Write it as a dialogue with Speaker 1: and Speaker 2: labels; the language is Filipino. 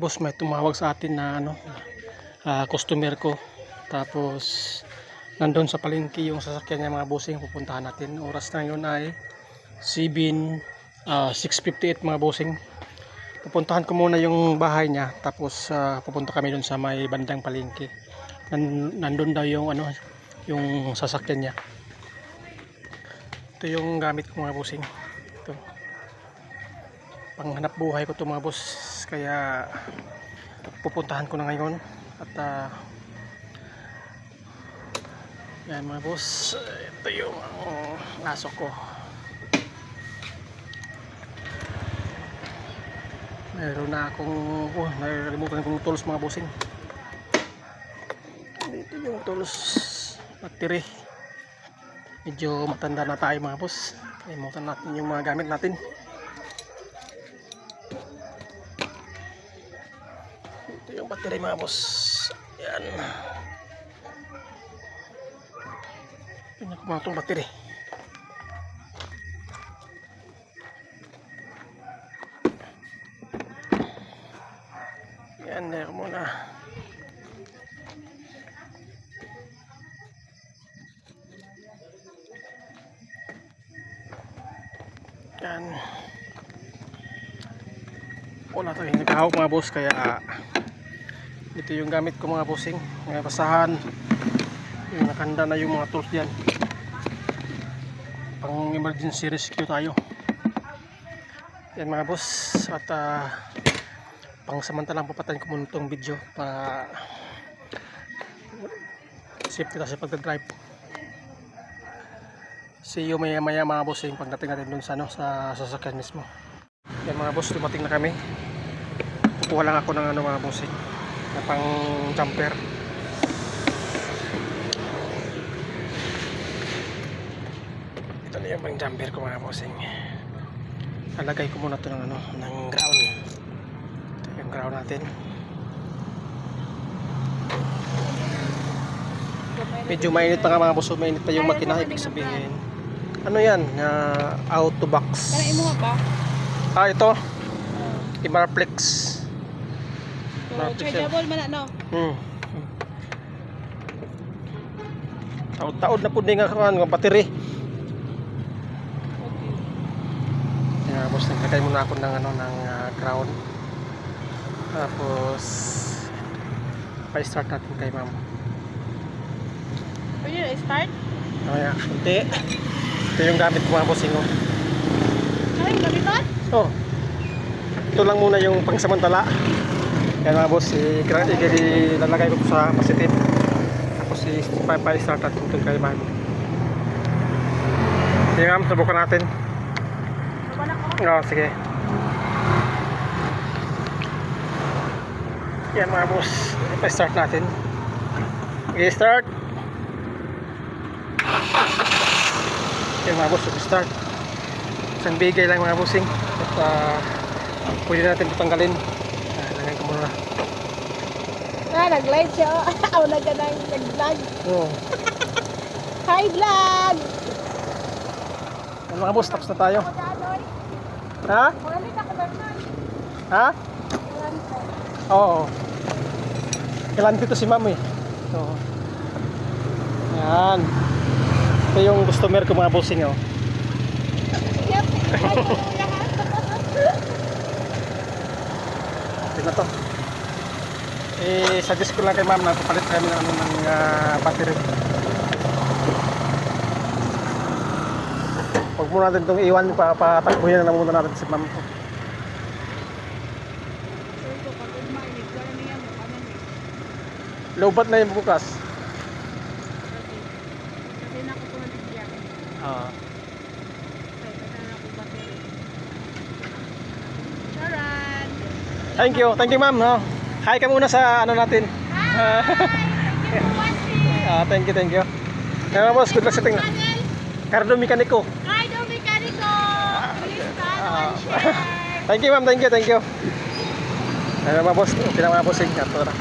Speaker 1: boss, may tumawag sa atin na ano, ah, customer ko. Tapos, nandun sa palengke yung sasakyan niya mga bossing. Pupuntahan natin. Oras na yun ay 7, ah, 6.58 mga bossing. Pupuntahan ko muna yung bahay niya. Tapos, ah, pupunta kami dun sa may bandang palengke. Nan, nandun daw yung ano, yung sasakyan niya. Ito yung gamit ko mga bossing. Panghanap buhay ko to mga boss. Kaya pupuntahan ko na ngayon. At ah, yan mga boss. Ito yung ang aso ko. Meron na akong oh, nakalimutan kong tools mga bossing. Dito yung tools battery. Medyo matanda na tayo mga boss. Kalimutan natin yung mga gamit natin. Yung battery mga boss. Yan. Ko mga itong battery. Yan, yan muna. Yan. Wala tayong nagkahawak mga boss kaya ito yung gamit ko mga bossing. Mga basahan. Yung nakanda na yung mga tools diyan. Pang emergency rescue tayo. Yan mga boss. At ah, pang samantalang papatayin ko muna itong video para safety tayo sa pagdadrive. See you maya maya mga bossing pagdating natin dun sa, ano, sa sasakyan mismo. Yan mga boss, dumating na kami. Kukuha lang ako ng ano mga bossing na pang jumper. Ito na yung pang jumper ko mga bossing. Alagay ko muna ito ng ano, ng ground. Ito yung ground natin. Medyo mainit pa nga mga boss, mainit pa yung makina, ibig sabihin. Ano yan? Uh, auto box. Ah, ito. Imarflex.
Speaker 2: So, chargeable man ano?
Speaker 1: Hmm. Taod-taod na po din nga kan, ng battery.
Speaker 2: Okay.
Speaker 1: Kaya boss, naglagay muna ako ng ano ng ah, crown. Tapos pa-start natin kay ma'am.
Speaker 2: Pwede na start?
Speaker 1: Kaya, kunti. Ito yung gamit ko mga bossing oh.
Speaker 2: Ay, gamiton?
Speaker 1: Oh. Ito lang muna yung pangsamantala. Yan mga boss, ilalagay ko sa positive. Tapos i-start natin itong kay ma'am. Sige ma'am, subukan natin. Oo, sige. Yan mga boss, ipa-start natin. Okay, start. Yan mga boss, start. Isang bigay lang mga bossing. At ah, pwede natin ito tanggalin. Ah.
Speaker 2: Ah, nag-live siya. Aw, na ka nang nag-vlog.
Speaker 1: Oo.
Speaker 2: Hi, vlog!
Speaker 1: Yan mga boss, tapos na tayo. Ha?
Speaker 2: Na?
Speaker 1: Ha? Oo. Kailan dito si ma'am eh. Oo. Yan. Ito yung customer ko mga bossing oh.
Speaker 2: Yep.
Speaker 1: Ito na to. Eh, suggest ko lang kay ma'am na papalit kami ng, ano, ng ah, battery. Huwag muna natin itong iwan, pa, patakbuhin na lang muna natin si ma'am. Lobat na yung bukas. Ah.
Speaker 2: Charan!
Speaker 1: Thank you, thank you ma'am. No? Hi ka muna sa ano natin. Ah,
Speaker 2: Thank you for watching!
Speaker 1: ah, thank you, thank you. Kaya boss, good luck sa tingnan. Cardo Mekaniko.
Speaker 2: Rido Mecanico! Please follow
Speaker 1: Ah.
Speaker 2: and share!
Speaker 1: Thank you ma'am, thank you, thank you. Mga boss, okay na mga bossing. Ito na.